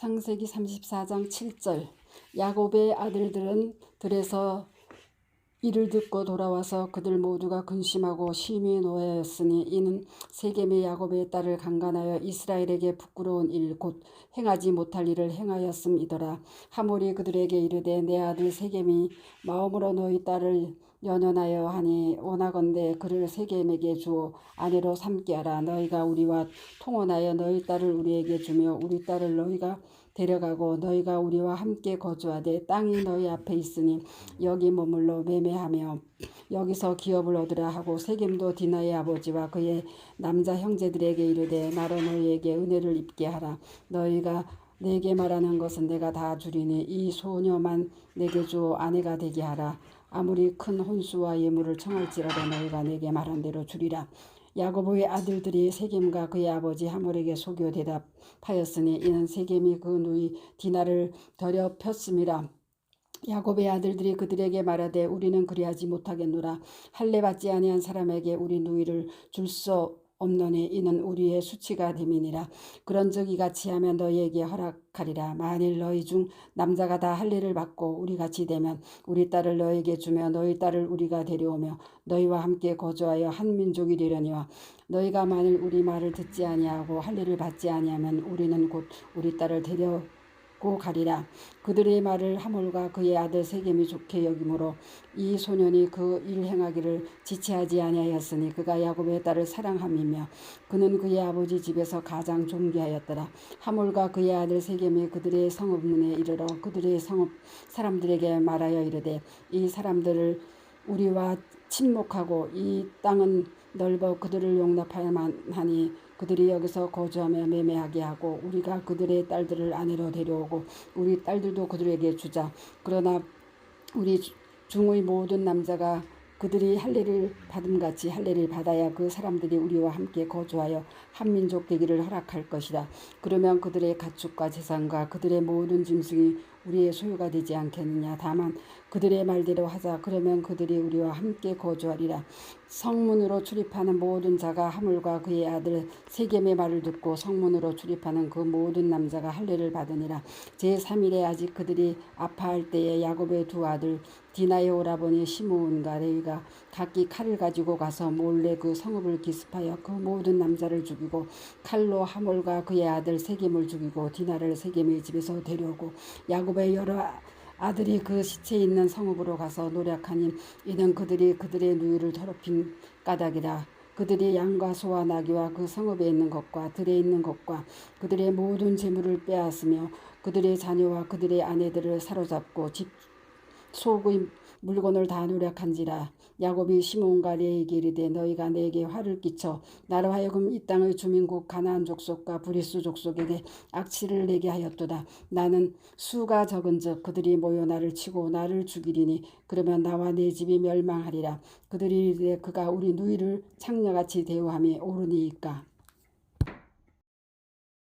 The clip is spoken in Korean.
창세기 34장 7절. 야곱의 아들들은 들에서 이를 듣고 돌아와서 그들 모두가 근심하고 심히 노하였으니 이는 세겜의 야곱의 딸을 강간하여 이스라엘에게 부끄러운 일 곧 행하지 못할 일을 행하였음이더라. 하몰이 그들에게 이르되 내 아들 세겜이 마음으로 너희 딸을 연연하여 하니 원하건대 그를 세겜에게 주어 아내로 삼게 하라. 너희가 우리와 통혼하여 너희 딸을 우리에게 주며 우리 딸을 너희가 데려가고 너희가 우리와 함께 거주하되 땅이 너희 앞에 있으니 여기 머물러 매매하며 여기서 기업을 얻으라 하고 세겜도 디나의 아버지와 그의 남자 형제들에게 이르되 나로 너희에게 은혜를 입게 하라. 너희가 내게 말하는 것은 내가 다 주리니 이 소녀만 내게 주어 아내가 되게 하라. 아무리 큰 혼수와 예물을 청할지라도 너희가 내게 말한 대로 주리라 야고보의 아들들이 세겜과 그의 아버지 하몰에게 속여 대답하였으니 이는 세겜이 그 누이 디나를 더럽혔음이라. 야곱의 아들들이 그들에게 말하되 우리는 그리하지 못하겠노라. 할례 받지 아니한 사람에게 우리 누이를 줄수 없노니 이는 우리의 수치가 됨이니라. 그런즉 이같이 하면 너희에게 허락하리라. 만일 너희 중 남자가 다 할례를 받고 우리 같이 되면 우리 딸을 너희에게 주며 너희 딸을 우리가 데려오며 너희와 함께 거주하여 한 민족이 되려니와 너희가 만일 우리 말을 듣지 아니하고 할례를 받지 아니하면 우리는 곧 우리 딸을 데려 고 가리라. 그들의 말을 하몰과 그의 아들 세겜이 좋게 여기므로 이 소년이 그 일 행하기를 지체하지 아니하였으니 그가 야곱의 딸을 사랑함이며 그는 그의 아버지 집에서 가장 존귀하였더라. 하몰과 그의 아들 세겜이 그들의 성읍문에 이르러 그들의 성읍 사람들에게 말하여 이르되 이 사람들을 우리와 친목하고 이 땅은 넓어 그들을 용납할 만 하니 그들이 여기서 거주하며 매매하게 하고 우리가 그들의 딸들을 아내로 데려오고 우리 딸들도 그들에게 주자. 그러나 우리 중의 모든 남자가 그들이 할례를 받음같이 할례를 받아야 그 사람들이 우리와 함께 거주하여 한민족 되기를 허락할 것이다. 그러면 그들의 가축과 재산과 그들의 모든 짐승이 우리의 소유가 되지 않겠느냐. 다만 그들의 말대로 하자. 그러면 그들이 우리와 함께 거주하리라. 성문으로 출입하는 모든 자가 하물과 그의 아들 세겜의 말을 듣고 성문으로 출입하는 그 모든 남자가 할례를 받으니라. 제3일에 아직 그들이 아파할 때에 야곱의 두 아들 디나의 오라버니 시므온과 레이가 각기 칼을 가지고 가서 몰래 그 성읍을 기습하여 그 모든 남자를 죽이고 칼로 하몰과 그의 아들 세겜을 죽이고 디나를 세겜의 집에서 데려오고 야곱 의 여러 아들이 그 시체 있는 성읍으로 가서 노력하니 이는 그들이 그들의 누이를 더럽힌 까닭이라. 그들이 양과 소와 나귀와 그 성읍에 있는 것과 들에 있는 것과 그들의 모든 재물을 빼앗으며 그들의 자녀와 그들의 아내들을 사로잡고 집 속의 물건을 다 노력한지라 야곱이 시몬과 레에게 이르되 너희가 내게 화를 끼쳐 나로 하여금 이 땅의 주민국 가나안 족속과 브리스 족속에게 악취를 내게 하였도다. 나는 수가 적은즉 그들이 모여 나를 치고 나를 죽이리니 그러면 나와 내 집이 멸망하리라. 그들이 이르되 그가 우리 누이를 창녀같이 대우함이 옳으니이까